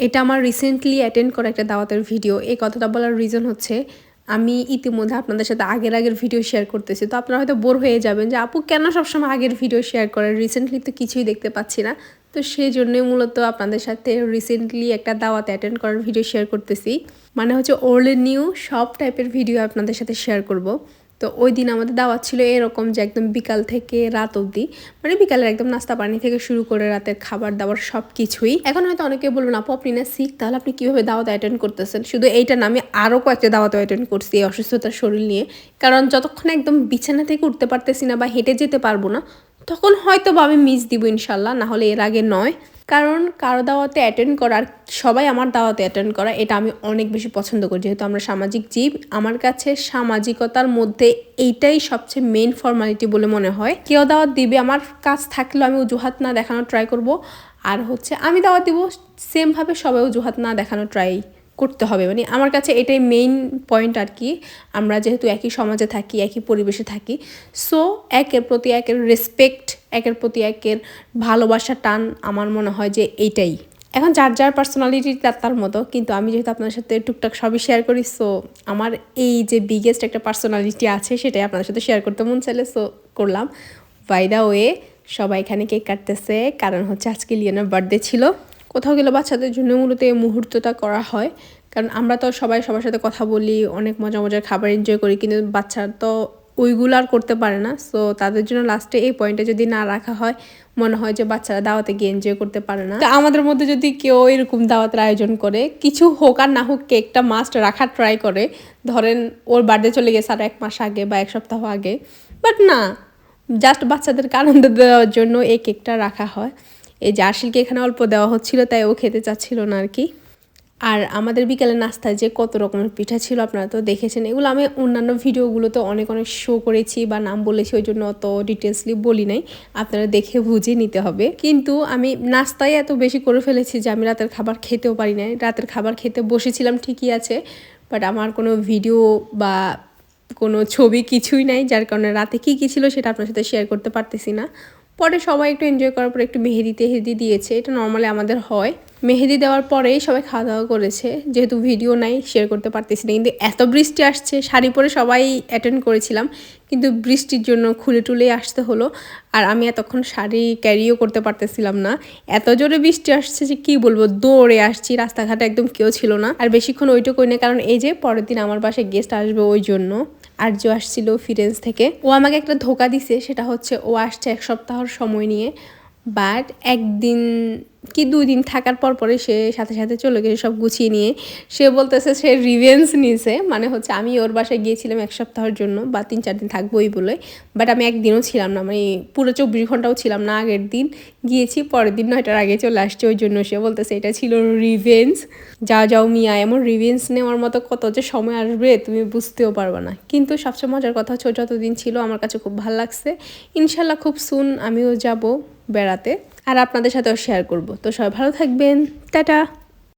এটা আমার recently attend করা একটা দাওয়াতের ভিডিও এই কথাটা বলার রিজন হচ্ছে, আমি ইতিমধ্যে আপনাদের সাথে আগের আগের ভিডিও শেয়ার করতেছি। তো আপনারা হয়তো বোর হয়ে যাবেন যে, আপু, কেন সবসময় আগের ভিডিও শেয়ার করেন রিসেন্টলি তো কিছুই দেখতে পাচ্ছি না। তো সেই জন্যই মূলত আপনাদের সাথে রিসেন্টলি একটা দাওয়াতে অ্যাটেন্ড করার ভিডিও শেয়ার করতেছি। মানে হচ্ছে ওল্ড নিউ সব টাইপের ভিডিও আপনাদের সাথে শেয়ার করব। তো ওই দিন আমাদের দাওয়াত ছিল এরকম যে একদম বিকাল থেকে রাত অবধি। মানে বিকালের একদম নাস্তা পানি থেকে শুরু করে রাতের খাবার দাবার সব কিছুই এখন হয়তো অনেকে বলুন আপু, আপনি না শিখ তাহলে আপনি কীভাবে দাওয়াত অ্যাটেন্ড করতেছেন? শুধু এইটা না, আমি আরও কয়েকটা দাওয়াত অ্যাটেন্ড করছি এই অসুস্থতার শরীর নিয়ে। কারণ যতক্ষণ একদম বিছানা থেকে উঠতে পারতেছি না বা হেঁটে যেতে পারব না, তখন হয়তো বা আমি মিস দিব ইনশাল্লাহ না হলে এর আগে নয়। কারণ কারও দাওয়াতে অ্যাটেন্ড করার, সবাই আমার দাওয়াতে অ্যাটেন্ড করা, এটা আমি অনেক বেশি পছন্দ করি। যেহেতু আমরা সামাজিক জীব, আমার কাছে সামাজিকতার মধ্যে এইটাই সবচেয়ে মেন ফর্মালিটি বলে মনে হয়। কেউ দাওয়াত দিবে, আমার কাজ থাকলেও আমি অজুহাত না দেখানোর ট্রাই করব। আর হচ্ছে আমি দাওয়াত দিব সেমভাবে সবাই অজুহাত না দেখানোর ট্রাই করতে হবে। মানে আমার কাছে এটাই মেইন পয়েন্ট আর কি। আমরা যেহেতু একই সমাজে থাকি, একই পরিবেশে থাকি সো একের প্রতি একের রেসপেক্ট একের প্রতি একের ভালোবাসা টান আমার মনে হয় যে এইটাই। এখন যার যার পার্সোনালিটি তার তার মতো, কিন্তু আমি যেহেতু আপনার সাথে টুকটাক সবই শেয়ার করি সো আমার এই যে বিগেস্ট একটা পার্সোনালিটি আছে, সেটাই আপনার সাথে শেয়ার করতে মন চাইলে সো করলাম। বাই দা ওয়ে সবাই এখানে কেক কাটতেছে, কারণ হচ্ছে আজকে লিয়ানোর বার্থডে ছিল। কোথাও গেলে বাচ্চাদের জন্য মূলত এই মুহূর্তটা করা হয়। কারণ আমরা তো সবাই সবার সাথে কথা বলি, অনেক মজা মজার খাবার এনজয় করি, কিন্তু বাচ্চারা তো ওইগুলো আর করতে পারে না। সো তাদের জন্য লাস্টে এই পয়েন্টে যদি না রাখা হয়, মনে হয় যে বাচ্চারা দাওয়াতে গিয়ে এনজয় করতে পারে না। তো আমাদের মধ্যে যদি কেউ এরকম দাওয়াতের আয়োজন করে, কিছু হোক আর না হোক কেকটা মাস্ট রাখার ট্রাই করে। ধরেন ওর বার্থডে চলে গেছে আর এক মাস আগে বা এক সপ্তাহ আগে। বাট না জাস্ট বাচ্চাদেরকে আনন্দ দেওয়ার জন্য এই কেকটা রাখা হয়। এই যে আশিলকে এখানে অল্প দেওয়া হচ্ছিল, তাই ও খেতে চাচ্ছিল না আর কি। আর আমাদের বিকেলে নাস্তায় যে কত রকমের পিঠা ছিল আপনারা তো দেখেছেন, এগুলো আমি অন্যান্য ভিডিওগুলোতে অনেক অনেক শো করেছি বা নাম বলেছি, ওই জন্য অত ডিটেলসলি বলি নাই, আপনারা দেখে বুঝে নিতে হবে। কিন্তু আমি নাস্তায় এত বেশি করে ফেলেছি যে আমি রাতের খাবার খেতেও পারি নাই। রাতের খাবার খেতে বসেছিলাম ঠিকই আছে বাট আমার কোনো ভিডিও বা কোনো ছবি কিছুই নাই, যার কারণে রাতে কী কী ছিল সেটা আপনার সাথে শেয়ার করতে পারতেছি না। পরে সবাই একটু এনজয় করার পর একটু মেহেদি তেহেদি দিয়েছে, এটা নর্মালি আমাদের হয়। মেহেদি দেওয়ার পরেই সবাই খাওয়া দাওয়া করেছে, যেহেতু ভিডিও নাই শেয়ার করতে পারতেছি না। কিন্তু এত বৃষ্টি আসছে, শাড়ি পরে সবাই অ্যাটেন্ড করেছিলাম, কিন্তু বৃষ্টির জন্য খুলে টুলে আসতে হলো, আর আমি এতক্ষণ শাড়ি ক্যারিও করতে পারতেছিলাম না। এত জোরে বৃষ্টি আসছে যে কি বলব, দৌড়ে আসছি, রাস্তাঘাটে একদম কেউ ছিল না। আর বেশিক্ষণ ওইটুকুই না কারণ এই যে পরের দিন আমার বাসায় গেস্ট আসবে ওই জন্য। আর্য আসছিল ফিরেন্স থেকে। ও আমাকে একটা ধোকা দিছে, সেটা হচ্ছে ও আসছে এক সপ্তাহর সময় নিয়ে বাট একদিন কি দুই দিন থাকার পর পরে সে সাথে সাথে চলে গেছে সব গুছিয়ে নিয়ে। সে বলতেছে সে রিভেন্স নিয়েছে মানে হচ্ছে আমি ওর বাসায় গিয়েছিলাম এক সপ্তাহের জন্য বা তিন চার দিন থাকবোই বলে। বাট আমি একদিনও ছিলাম না মানে পুরো চব্বিশ ঘন্টাও ছিলাম না আগের দিন। গিয়েছি, পরের দিন নয়টার আগে চলে আসছে, ওই জন্য সে বলতেছে এটা ছিল রিভেন্স যা যাও মিয়া, এমন রিভেন্স নেওয়ার মতো কত যে সময় আসবে তুমি বুঝতেও পারবে না। কিন্তু সবচেয়ে মজার কথা হচ্ছে যতদিন ছিল আমার কাছে খুব ভালো লাগছে। ইনশাল্লাহ খুব সুন আমিও যাব বেড়াতে। আর আপনাদের সাথেও শেয়ার করব। তো সবাই ভালো থাকবেন। টাটা!